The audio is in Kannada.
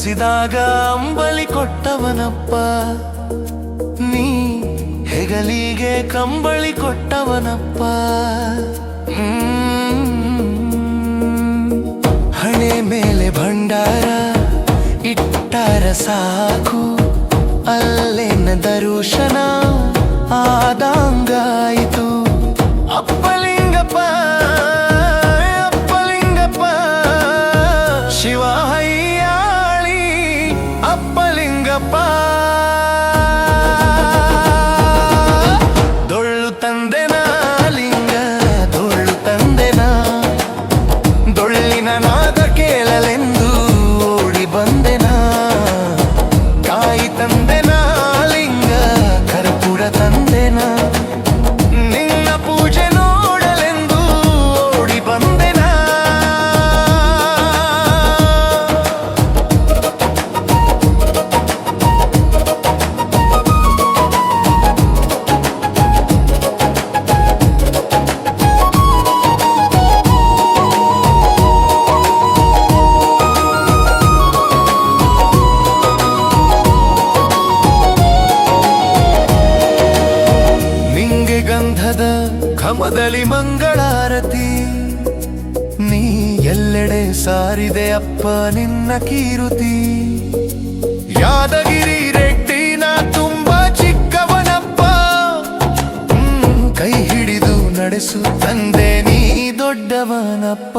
ಹಸಿದಾಗ ಅಂಬಲಿ ಕೊಟ್ಟವನಪ್ಪ. ನೀ ಹೆಗಲಿಗೆ ಕಂಬಳಿ ಕೊಟ್ಟವನಪ್ಪ. ಹಣೆ ಮೇಲೆ ಭಂಡಾರ ಇಟ್ಟಾರ ಸಾಕು. ಅಲ್ಲೇನ ದರುಶನ ಆದಂಗಾಯಿತು నాదకేలలెన్ ಘಮದಲ್ಲಿ ಮಂಗಳಾರತಿ, ನೀ ಎಲ್ಲೆಡೆ ಸಾರಿದೆ ಅಪ್ಪ ನಿನ್ನ ಕೀರುತಿ. ಯಾದಗಿರಿ ರೆಡ್ಡಿನ ತುಂಬಾ ಚಿಕ್ಕವನಪ್ಪ ಕೈ ಹಿಡಿದು ನಡೆಸು ತಂದೆ ನೀ ದೊಡ್ಡವನಪ್ಪ.